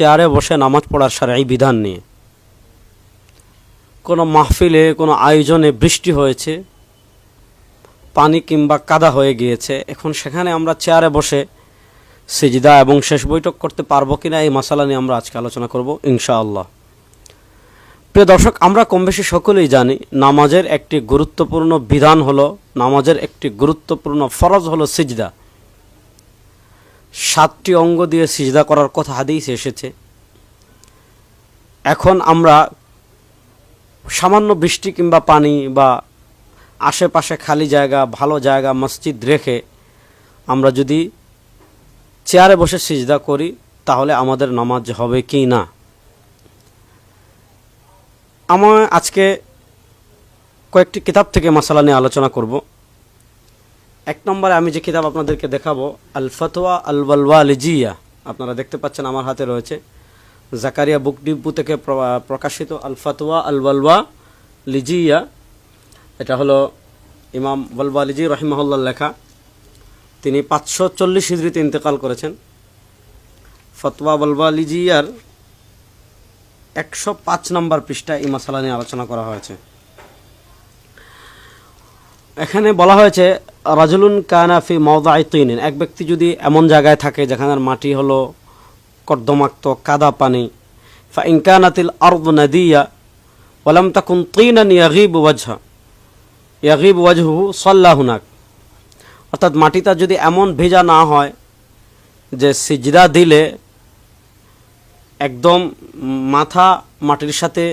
চেয়ারে বসে নামাজ পড়ার সারাই বিধান নিয়ে। কোনো মাহফিলে, কোনো আয়োজনে বৃষ্টি হয়েছে, পানি কিংবা কাদা হয়ে গিয়েছে, এখন সেখানে আমরা চেয়ারে বসে সিজদা এবং শেষ বৈঠক করতে পারব কিনা এই মশালা নিয়ে আমরা আজকে আলোচনা করব ইনশাআল্লাহ। প্রিয় দর্শক, আমরা কম বেশি সকলেই জানি নামাজের একটি গুরুত্বপূর্ণ বিধান হলো, নামাজের একটি গুরুত্বপূর্ণ ফরজ হলো সিজদা। সাতটি অঙ্গ দিয়ে সিজদা করার কথা হাদিস এসেছে। এখন আমরা সামান্য বৃষ্টি কিংবা পানি বা আশেপাশে খালি জায়গা, ভালো জায়গা, মসজিদ রেখে আমরা যদি চেয়ারে বসে সিজদা করি, তাহলে আমাদের নামাজ হবে কি না? আমার আজকে কয়েকটি কিতাব থেকে মশালা নিয়ে আলোচনা করব। এক নম্বরে আমি যে কিতাব আপনাদেরকে দেখাবো আল ফতোয়া আল আপনারা দেখতে পাচ্ছেন আমার হাতে রয়েছে। জাকারিয়া বুক ডিপু থেকে প্রকাশিত আল ফতোয়া আল লিজিয়া এটা হলো ইমাম ওয়ালওয়া লিজি রহিমাহুল্লাহ লেখা। তিনি পাঁচশো চল্লিশ হিজড়িতে ইন্তেকাল করেছেন। ফতোয়া ওয়ালওয়া লিজিয়ার একশো পাঁচ নম্বর পৃষ্ঠায় এই মশালা নিয়ে আলোচনা করা হয়েছে। এখানে বলা হয়েছে রাজুলুন কানাফি মওদাই তিন এক ব্যক্তি যদি এমন জায়গায় থাকে যেখানের মাটি হলো কর্দমাক্ত, কাদা পানি, ফা ইনকানাতিল আরদ নদিয়া ওয়ালাম তাকুন তিনান ইয়াগিব ওয়াজহা। ইয়াগিব ওয়াজহু সাল্লাহুনাক অর্থাৎ মাটিটা যদি এমন ভেজা না হয় যে সিজদা দিলে একদম মাথা মাটির সাথে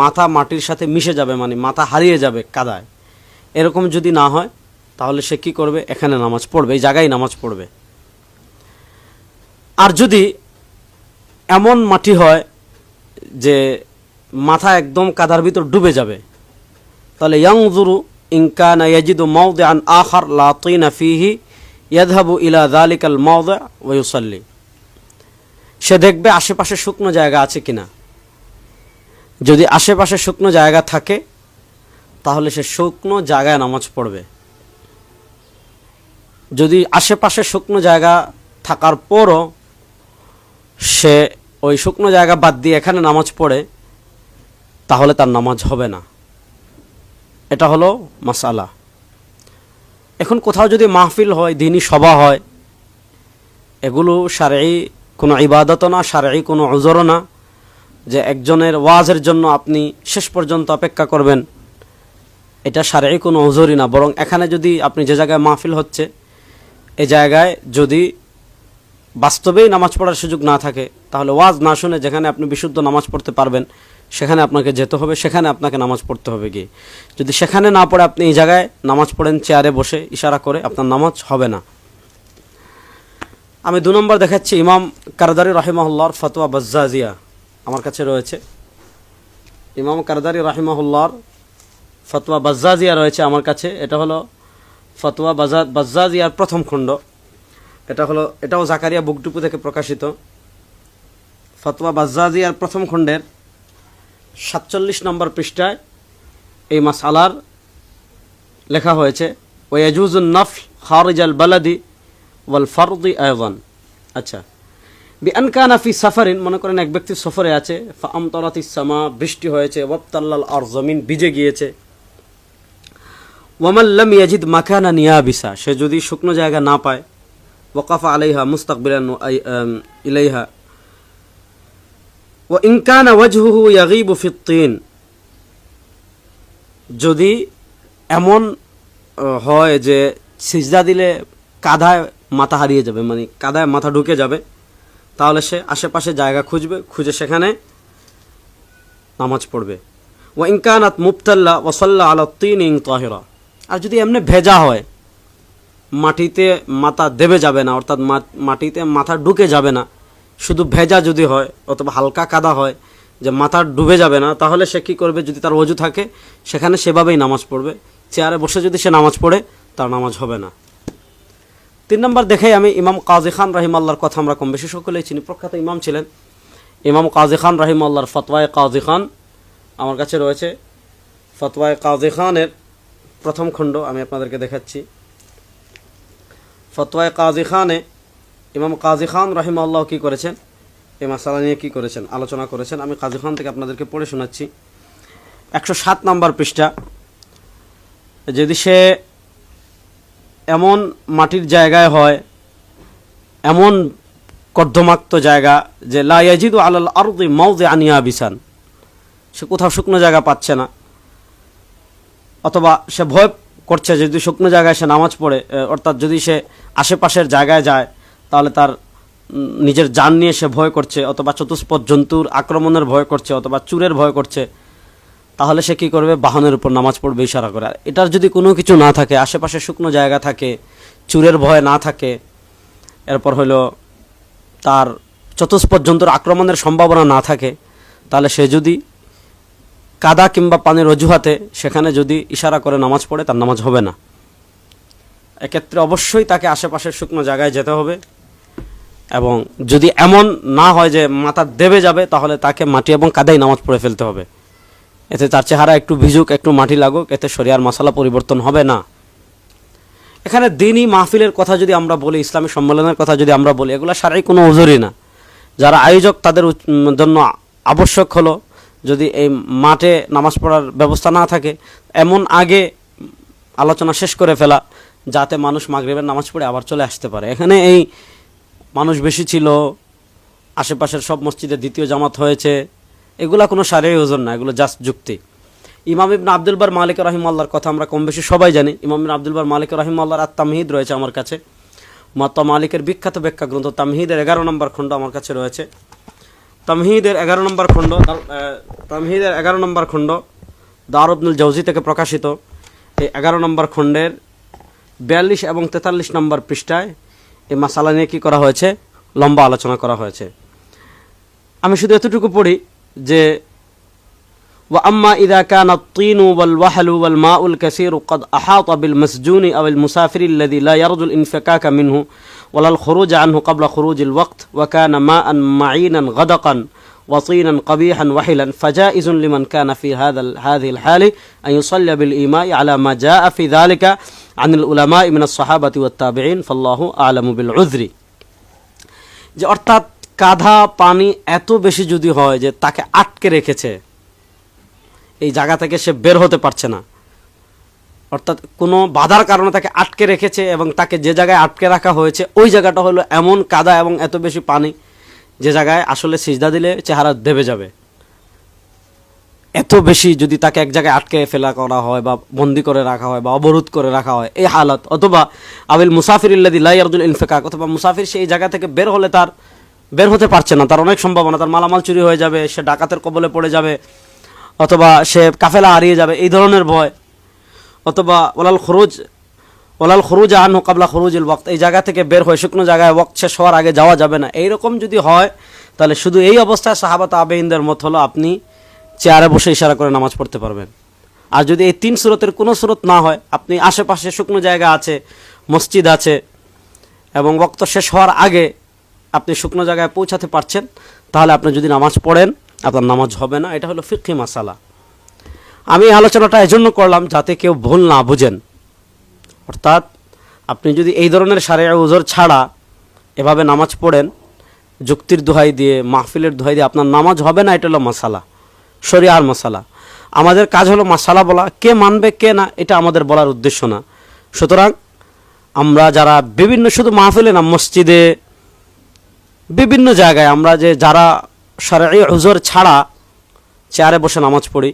মাথা মাটির সাথে মিশে যাবে মানে মাথা হারিয়ে যাবে কাদায়। এরকম যদি না হয়, তাহলে সে কি করবে? এখানে নামাজ পড়বে, এই জায়গায় নামাজ পড়বে। আর যদি এমন মাটি হয় যে মাথা একদম কাদার ভিতর ডুবে যাবে, তাহলে ইয়াংজুরু ইনকান ইয়াজিদু মাউদে আন আখার লা তিনা ফিহি ইয়াদহাবু ইলা যালিকাল মাউদে ওয়া ইউসাল্লি। সে দেখবে আশেপাশে শুকনো জায়গা আছে কিনা। যদি আশেপাশে শুকনো জায়গা থাকে তাহলে সে শুকনো জায়গায় নামাজ পড়বে। যদি আশেপাশে শুকনো জায়গা থাকার পরও সে ওই শুকনো জায়গা বাদ দিয়ে এখানে নামাজ পড়ে, তাহলে তার নামাজ হবে না। এটা হলো মাসালা। এখন কোথাও যদি মাহফিল হয় দিনই সভা হয়, এগুলো সারেই কোনো ইবাদত না সারেই কোনো ওজরও না, যে একজনের ওয়াজের জন্য আপনি শেষ পর্যন্ত অপেক্ষা করবেন এটা সারেই কোনো ওজরই না, বরং এখানে যদি আপনি যে জায়গায় মাহফিল হচ্ছে, এ জায়গায় যদি বাস্তবেই নামাজ পড়ার সুযোগ না থাকে, তাহলে ওয়াজ না শুনে যেখানে আপনি বিশুদ্ধ নামাজ পড়তে পারবেন, সেখানে আপনাকে যেতে হবে, সেখানে আপনাকে নামাজ পড়তে হবে গিয়ে। যদি সেখানে না পড়ে আপনি এই জায়গায় নামাজ পড়েন, চেয়ারে বসে ইশারা করে আপনার নামাজ হবে না। আমি দু নম্বর দেখাচ্ছি ইমাম কারদারি রাহিমাহুল্লাহর ফতোয়া বজ্জাজিয়া, আমার কাছে রয়েছে। ইমাম কারদারি রাহিমাহুল্লাহর ফতোয়া বাজ্জাজিয়া রয়েছে আমার কাছে। এটা হলো ফতোয়া বাজা বাজ্জাজিয়ার প্রথম খণ্ড। এটা হলো এটাও জাকারিয়া বুকটুপু থেকে প্রকাশিত। ফতোয়া বাজ্জাজিয়ার প্রথম খণ্ডের সাতচল্লিশ নম্বর পৃষ্ঠায় এই মাস মাসালার লেখা হয়েছে ওয়াজুজুন নফ খারিজ আল বালাদি ওয়াল ফারদি আয়বান আচ্ছা। বিআন কানা ফি সাফারিন, মনে করেন এক ব্যক্তি সফরে আছে ফাম তরাতি সামা বৃষ্টি হয়েছে, ওয়াবতাল্লাল আর জমিন ভিজে গিয়েছে। ওয়ামাল্লাম ইয়াজিদ মাকানা নিয়াবিসা, সে যদি শুকনো জায়গা না পায়, ওয়াকাফা আলাইহা মুস্তাকবিলান ইলাইহা। ও ইনকানা ওয়াজহুহু ইয়াগিবু ফিত্তিন, যদি এমন হয় যে সিজদা দিলে কাদায় মাথা হারিয়ে যাবে মানে কাদায় মাথা ঢুকে যাবে, তাহলে সে আশেপাশে জায়গা খুঁজবে, খুঁজে সেখানে নামাজ পড়বে। ও ইনকানাত মুফতাল্লা ওসল্লা তিন ইং তাহিরা। আর যদি এমনি ভেজা হয়, মাটিতে মাথা দেবে যাবে না, অর্থাৎ মাটিতে মাথা ঢুকে যাবে না, শুধু ভেজা যদি হয় অথবা হালকা কাদা হয়, যে মাথা ডুবে যাবে না, তাহলে সে কী করবে? যদি তার অজু থাকে, সেখানে সেভাবেই নামাজ পড়বে। চেয়ারে বসে যদি সে নামাজ পড়ে, তার নামাজ হবে না। তিন নম্বর দেখে আমি ইমাম কাজী খান রাহিম আল্লাহর কথা আমরা কম বেশি সকলেই চিনি। প্রখ্যাত ইমাম ছিলেন ইমাম কাজী খান রাহিম আল্লাহর ফতওয়ায় কাজী খান। আমার কাছে রয়েছে ফতওয়ায় কাজী খানের প্রথম খণ্ড আমি আপনাদেরকে দেখাচ্ছি। ফতওয়ায় কাজী খানে, ইমাম কাজী খান রাহিম আল্লাহ কী করেছেন? এই মাসালা নিয়ে কি করেছেন? আলোচনা করেছেন। আমি কাজী খান থেকে আপনাদেরকে পড়ে শোনাচ্ছি। একশো সাত নম্বর পৃষ্ঠা। যদি সে এমন মাটির জায়গায় হয়, এমন কর্দমাক্ত জায়গা যে লাইয়াজিদু আলাল আরদি মৌদে আনিয়া বিসান সে কোথাও শুকনো জায়গা পাচ্ছে না। অথবা সে ভয় করছে যদি শুকনো জায়গায় সে নামাজ পড়ে অর্থাৎ যদি সে আশেপাশের জায়গায় যায়, তাহলে তার নিজের যান নিয়ে সে ভয় করছে, অথবা চতুষ্পদ জন্তুর আক্রমণের ভয় করছে, অথবা চুরের ভয় করছে, তাহলে সে কি করবে? বাহনের উপর নামাজ পড়বে, ইশারা করে। আর এটার যদি কোনো কিছু না থাকে, আশেপাশে শুকনো জায়গা থাকে, চুরের ভয় না থাকে, এরপর হলো তার চতুষ্পদ জন্তুর আক্রমণের সম্ভাবনা না থাকে, তাহলে সে যদি কাদা কিংবা পানির অজুহাতে সেখানে যদি ইশারা করে নামাজ পড়ে, তার নামাজ হবে না। এক্ষেত্রে অবশ্যই তাকে আশেপাশের শুকনো জায়গায় যেতে হবে এবং যদি এমন না হয় যে মাথা দেবে যাবে, তাহলে তাকে মাটি এবং কাদাই নামাজ পড়ে ফেলতে হবে। এতে তার চেহারা একটু ভিজুক, একটু মাটি লাগুক, এতে শরিয়ার মশালা পরিবর্তন হবে না। এখানে দিনই মাহফিলের কথা যদি আমরা বলি, ইসলামী সম্মেলনের কথা যদি আমরা বলি, এগুলো সারাই কোনো ওজরই না। যারা আয়োজক, তাদের জন্য আবশ্যক হলো যদি এই মাঠে নামাজ পড়ার ব্যবস্থা না থাকে, এমন আগে আলোচনা শেষ করে ফেলা, যাতে মানুষ মাগরিবের নামাজ পড়ে আবার চলে আসতে পারে। এখানে এই মানুষ বেশি ছিল, আশেপাশের সব মসজিদে দ্বিতীয় জামাত হয়েছে, এগুলা কোনো শারীরিক ওজন না, এগুলো জাস্ট যুক্তি। ইমাম ইবনা আব্দুল বার মালিক রহিমাল্লার কথা আমরা কম বেশি সবাই জানি। ইমাম ইবনা আব্দুল বার মালিক রহিমাল্লার আর তামহিদ রয়েছে আমার কাছে। মাত্তা মালিকের বিখ্যাত ব্যাখ্যা গ্রন্থ তামহিদের এগারো নম্বর খণ্ড আমার কাছে রয়েছে। তামহিদের এগারো নম্বর খণ্ড দার- আহ, তামহিদের এগারো নম্বর খণ্ড দারুবনুল জৌজি থেকে প্রকাশিত এই এগারো নম্বর খণ্ডের বিয়াল্লিশ এবং তেতাল্লিশ নম্বর পৃষ্ঠায় এই মাসালা নিয়ে কী করা হয়েছে লম্বা আলোচনা করা হয়েছে আমি শুধু এতটুকু পড়ি যে وأما إذا كان الطين والوحل والماء الكثير قد أحاط بالمسجون أو المسافر الذي لا يرجو الانفكاك منه ولا الخروج عنه قبل خروج الوقت وكان ماء معينا غدقا وطينا قبيحا وحلا فجائز لمن كان في هذا ال- هذه الحال أن يصلي بالإيماء على ما جاء في ذلك عن العلماء من الصحابة والتابعين فالله أعلم بالعذر যে অর্থাৎ কাঁধা পানি এত বেশি যদি হয় যে তাকে আটকে রেখেছে এই জায়গা থেকে সে বের হতে পারছে না অর্থাৎ কোনো বাধার কারণে তাকে আটকে রেখেছে এবং তাকে যে জায়গায় আটকে রাখা হয়েছে, ওই জায়গাটা হলো এমন কাদা এবং এত বেশি পানি, যে জায়গায় আসলে সিজদা দিলে চেহারা দেবে যাবে। এত বেশি যদি তাকে এক জায়গায় আটকে ফেলা করা হয় বা বন্দি করে রাখা হয় বা অবরোধ করে রাখা হয়, এই হালত, অথবা আবিল মুসাফির ইল্লাদি লাই লাইয়ারদুল ইনফেকাক, অথবা মুসাফির সেই জায়গা থেকে বের হলে তার, বের হতে পারছে না, তার অনেক সম্ভাবনা, তার মালামাল চুরি হয়ে যাবে, সে ডাকাতের কবলে পড়ে যাবে, অথবা সে কাফেলা হারিয়ে যাবে, এই ধরনের ভয়। অথবা ওলাল খরুজ ওলাল খরুজ আনহু কাবলা খরুজুল ওয়াক্ত, এই জায়গা থেকে বের হয়ে শুকনো জায়গায় ওয়াক্ত শেষ হওয়ার আগে যাওয়া যাবে না। এইরকম যদি হয়, তাহলে শুধু এই অবস্থায় সাহাবাত আবেইনদের মত হলো আপনি চেয়ারে বসে ইশারা করে নামাজ পড়তে পারবেন। আর যদি এই তিন স্রোতের কোনো স্রোত না হয়, আপনি আশেপাশে শুকনো জায়গা আছে, মসজিদ আছে, এবং বক্ত শেষ হওয়ার আগে আপনি শুকনো জায়গায় পৌঁছাতে পারছেন, তাহলে আপনি যদি নামাজ পড়েন, আপনার নামাজ হবে না। এটা হলো ফিকি মাসালা। আমি আলোচনাটা এজন্য করলাম যাতে কেউ ভুল না বুঝেন। অর্থাৎ আপনি যদি এই ধরনের সারে উজোর ছাড়া এভাবে নামাজ পড়েন, যুক্তির দোহাই দিয়ে, মাহফিলের দোহাই দিয়ে আপনার নামাজ হবে না, এটা হলো মশালা শরিয়ার মশালা আমাদের কাজ হলো মশালা বলা, কে মানবে, কে না, এটা আমাদের বলার উদ্দেশ্য না। সুতরাং আমরা যারা বিভিন্ন, শুধু মাহফিলে না, মসজিদে, বিভিন্ন জায়গায় আমরা যে যারা সারাই হুজুর ছাড়া চেয়ারে বসে নামাজ পড়ি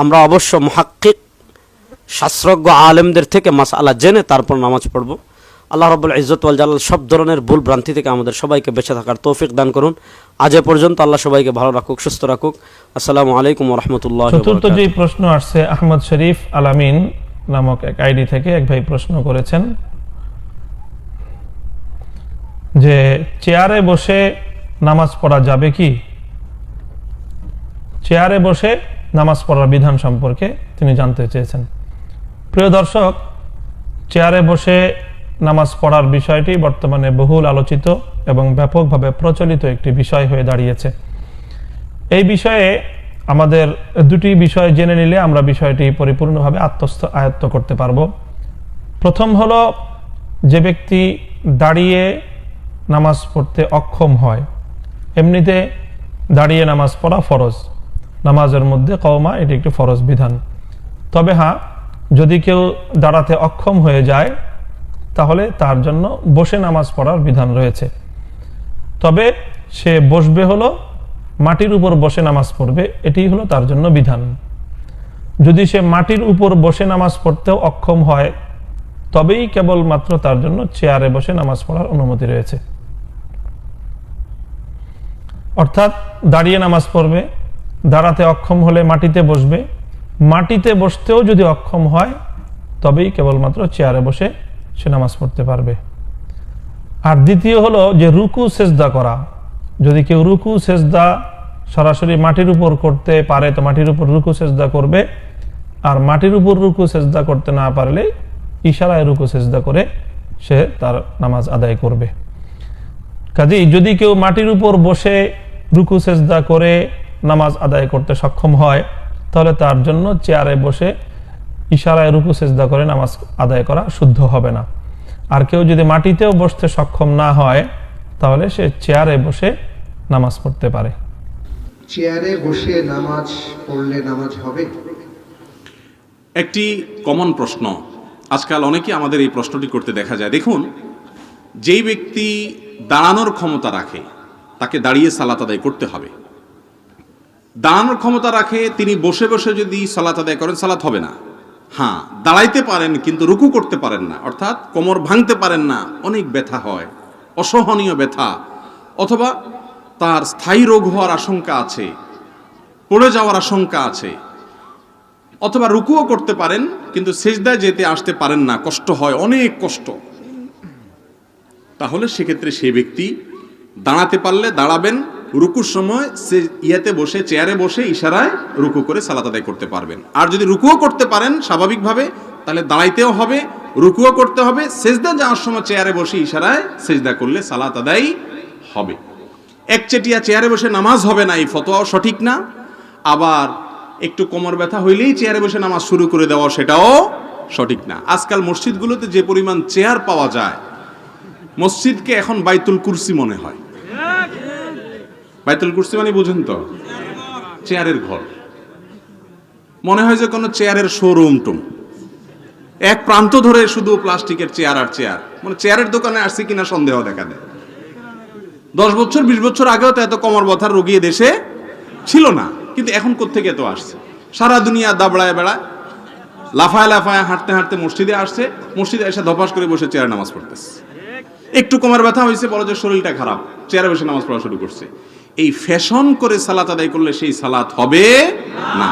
আমরা অবশ্য মহাক্কিক শাস্ত্রজ্ঞ আলেমদের থেকে মাস মাসালা জেনে তারপর নামাজ পড়ব। আল্লাহ রবুল ইজ্জত ওয়াল জালাল সব ধরনের ভুল ভ্রান্তি থেকে আমাদের সবাইকে বেঁচে থাকার তৌফিক দান করুন। আজ এ পর্যন্ত আল্লাহ সবাইকে ভালো রাখুক সুস্থ রাখুক। আসসালামু আলাইকুম রহমতুল্লাহ চতুর্থ যে প্রশ্ন আসছে আহমদ শরীফ আলামিন নামক এক আইডি থেকে এক ভাই প্রশ্ন করেছেন যে চেয়ারে বসে নামাজ পড়া যাবে কি? চেয়ারে বসে নামাজ পড়ার বিধান সম্পর্কে তিনি জানতে চেয়েছেন। প্রিয় দর্শক, চেয়ারে বসে নামাজ পড়ার বিষয়টি বর্তমানে বহুল আলোচিত এবং ব্যাপকভাবে প্রচলিত একটি বিষয় হয়ে দাঁড়িয়েছে। এই বিষয়ে আমাদের দুটি বিষয় জেনে নিলে আমরা বিষয়টি পরিপূর্ণভাবে আত্মস্থ, আয়ত্ত করতে পারব। প্রথম হলো, যে ব্যক্তি দাঁড়িয়ে নামাজ পড়তে অক্ষম হয়, এমনিতে দাঁড়িয়ে নামাজ পড়া ফরজ। নামাজের মধ্যে কওমা এটি একটি ফরজ বিধান। তবে হ্যাঁ যদি কেউ দাঁড়াতে অক্ষম হয়ে যায়, তাহলে তার জন্য বসে নামাজ পড়ার বিধান রয়েছে। তবে সে বসবে হলো, মাটির উপর বসে নামাজ পড়বে এটি হলো তার জন্য বিধান। যদি সে মাটির উপর বসে নামাজ পড়তেও অক্ষম হয়, তবেই কেবলমাত্র তার জন্য চেয়ারে বসে নামাজ পড়ার অনুমতি রয়েছে। অর্থাৎ দাঁড়িয়ে নামাজ পড়বে দাঁড়াতে অক্ষম হলে মাটিতে বসবে। মাটিতে বসতেও যদি অক্ষম হয়, তবেই কেবলমাত্র চেয়ারে বসে সে নামাজ পড়তে পারবে। আর দ্বিতীয় হলো যে রুকু, সেজদা করা। যদি কেউ রুকু, সেজদা সরাসরি মাটির উপর করতে পারে, তো মাটির উপর রুকু, সেজদা করবে। আর মাটির উপর রুকু, সেজদা করতে না পারলে ইশারায় রুকু, সেজদা করে সে তার নামাজ আদায় করবে। কাজেই যদি কেউ মাটির উপর বসে রুকু, সেজদা করে নামাজ আদায় করতে সক্ষম হয় তাহলে তার জন্য চেয়ারে বসে ইশারায় রুকু সেজদা করে নামাজ আদায় করা শুদ্ধ হবে না। আর কেউ যদি মাটিতেও বসতে সক্ষম না হয় তাহলে সে চেয়ারে বসে নামাজ পড়তে পারে। চেয়ারে বসে নামাজ পড়লে নামাজ হবে? একটি কমন প্রশ্ন। আজকাল অনেকে আমাদের এই প্রশ্নটি করতে দেখা যায়। দেখুন যেই ব্যক্তি দাঁড়ানোর ক্ষমতা রাখে তাকে দাঁড়িয়ে সালাত আদায় করতে হবে। দাঁড়ানোর ক্ষমতা রাখে, তিনি বসে বসে যদি সালাত আদায় করেন, সালাত হবে না। হ্যাঁ দাঁড়াইতে পারেন কিন্তু রুকু করতে পারেন না। অর্থাৎ কোমর ভাঙতে পারেন না, অনেক ব্যথা হয়, অসহনীয় ব্যথা। অথবা তার স্থায়ী রোগ হওয়ার আশঙ্কা আছে, পড়ে যাওয়ার আশঙ্কা আছে। অথবা রুকুও করতে পারেন, কিন্তু সেজদায় যেতে আসতে পারেন না, কষ্ট হয়, অনেক কষ্ট। তাহলে সেক্ষেত্রে সে ব্যক্তি দাঁড়াতে পারলে দাঁড়াবেন রুকুর সময় সে ইয়াতে বসে, চেয়ারে বসে ইশারায় রুকু করে সালাত আদায় করতে পারবেন। আর যদি রুকুও করতে পারেন স্বাভাবিকভাবে, তাহলে দাঁড়াইতেও হবে, রুকুও করতে হবে, সেজদা যাওয়ার সময় চেয়ারে বসে ইশারায় সেজদা করলে সালাত আদায় হবে। একচেটিয়া চেয়ারে বসে নামাজ হবে না, এই ফতোয়াও সঠিক না। আবার একটু কোমর ব্যথা হইলেই চেয়ারে বসে নামাজ শুরু করে দেওয়া সেটাও সঠিক না। আজকাল মসজিদগুলোতে যে পরিমাণ চেয়ার পাওয়া যায়, মসজিদকে এখন বাইতুল কুরসি মনে হয়। বাইতুল কুরসি মানে বুঝেন তো, চেয়ারের ঘর। মনে হয় যে কোনো চেয়ারের শোরুম টুম। এক প্রান্ত ধরে শুধু প্লাস্টিকের চেয়ার আর চেয়ার। মানে চেয়ারের দোকানে আসছে কিনা সন্দেহ দেখা দেয়। দশ বছর, বিশ বছর আগেও তো এত কমর ব্যথার রোগী দেশে ছিল না, কিন্তু এখন কোত্থেকে এত আসছে? সারা দুনিয়া দাবড়ায় বেড়ায়, লাফায় লাফায়, হাঁটতে হাঁটতে মসজিদে আসছে, মসজিদে এসে ধপাস করে বসে চেয়ারে নামাজ পড়তেছে। একটু কোমর ব্যথা হয়েছে, বলো যে শরীরটা খারাপ, চেয়ারে বসে নামাজ পড়া শুরু করছে। এই ফ্যাশন করে সালাত আদায় করলে সেই সালাত হবে না।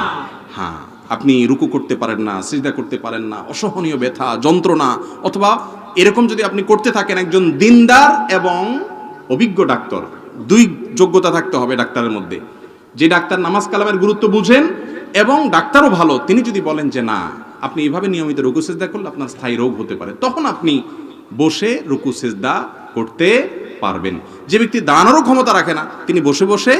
হ্যাঁ আপনি রুকু করতে পারেন না, সিজদা করতে পারেন না, অসহনীয় ব্যথা, যন্ত্রণা, অথবা এরকম যদি আপনি করতে থাকেন একজন দিনদার এবং অভিজ্ঞ ডাক্তার, দুই যোগ্যতা থাকতে হবে ডাক্তারের মধ্যে। যে ডাক্তার নামাজ কালামের গুরুত্ব বুঝেন এবং ডাক্তারও ভালো, তিনি যদি বলেন যে না, আপনি এভাবে নিয়মিত রুকু, সেজদা করলে আপনার স্থায়ী রোগ হতে পারে, তখন আপনি বসে রুকু, সেজদা করতে পারবেন। যে ব্যক্তি দাঁড়ানোরও ক্ষমতা রাখে না, তিনি বসে বসে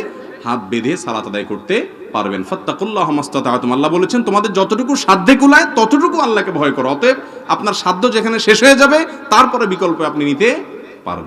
হাত বেঁধে সালাত আদায় করতে পারবেন। ফত্তাকুল্লাহ মাস্তাতাতুম আল্লাহ বলেছেন, তোমাদের যতটুকু সাধ্যে কুলায়, ততটুকু আল্লাহকে ভয় করো। অতএব আপনার সাধ্য যেখানে শেষ হয়ে যাবে, তারপরে বিকল্প আপনি নিতে পারবেন।